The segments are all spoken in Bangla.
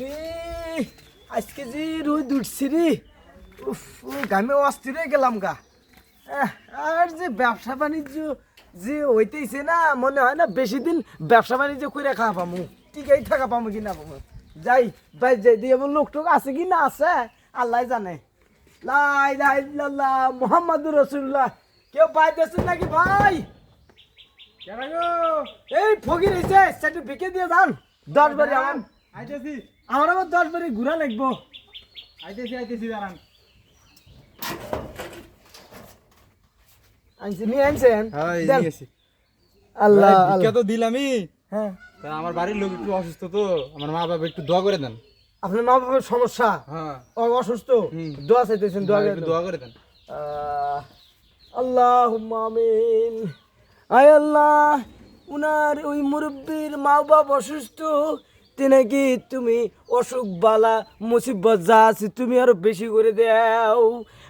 রে আজকে যে রোদ উঠছি রে। উফ গামে অস্থির গেলাম গা। আর যে ব্যবসা বাণিজ্য যে হইতেছে না মনে হয় না বেশি দিন ব্যবসা বাণিজ্য করে খাওয়া পামু। টিকাই থাকা পামু কি না পামু। যাই ভাই যাই দিয়ে লোক টোক আছে কি না আছে। আল্লাহ জানে। লাই লাই লাল্লাহ মোহাম্মদুর রসুল্লাহ কেউ পাইতেছেন নাকি ভাই? এই ফকির হয়েছে সার্টিফিকেট দিয়ে যান। দশ বারি আমার আইতেছি। আমার আবার দশ বারি ঘুরা লাগবো। আইতেছি আইতেছি দাঁড়ান। আনছি নিয়ে আনছেন? হ্যাঁ আল্লাহ আল্লাহ। তো দিলামই। হ্যাঁ। আমার বাড়ির লোক একটু অসুস্থ তো আমার মা বাবা একটু দোয়া করে দেন। আপনার মা বাবার সমস্যা? হ্যাঁ। অসুস্থ? হুম। দোয়া চাইতেছেন দোয়া হ্যাঁ, করে। দোয়া করে দেন। আল্লাহ আমিন। আয় আল্লাহ উনার ওই মুরব্বীর মা বাপ অসুস্থ। তিনি কি তুমি অসুখ বালা, মুসিবত যা আছে তুমি আরও বেশি করে দেও?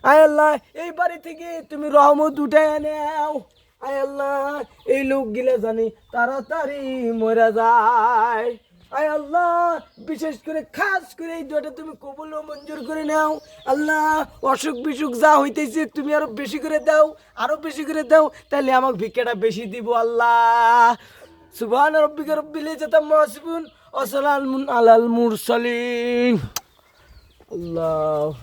আয় আল্লাহ, এই বাড়ি থেকে তুমি রহমত উঠে নাও। আয় আল্লাহ, এই লোকগুলা জানি তাড়াতাড়ি মরে যায়। আয় আল্লাহ, বিশেষ করে খাস করে এই দুটা তুমি কবুল ও মঞ্জুর করে নাও। আল্লাহ, অসুখ বিসুখ যা হইতেছে তুমি আরও বেশি করে দাও, আরও বেশি করে দাও তাহলে আমাকে ভিক্ষাটা বেশি দিব আল্লাহ। সুবহান রব্বিকা রব্বিল ইজ্জাতি আম্মা ইয়াসিফুন ওয়া সালামুন আলাল মুরসালিন। আল্লাহ।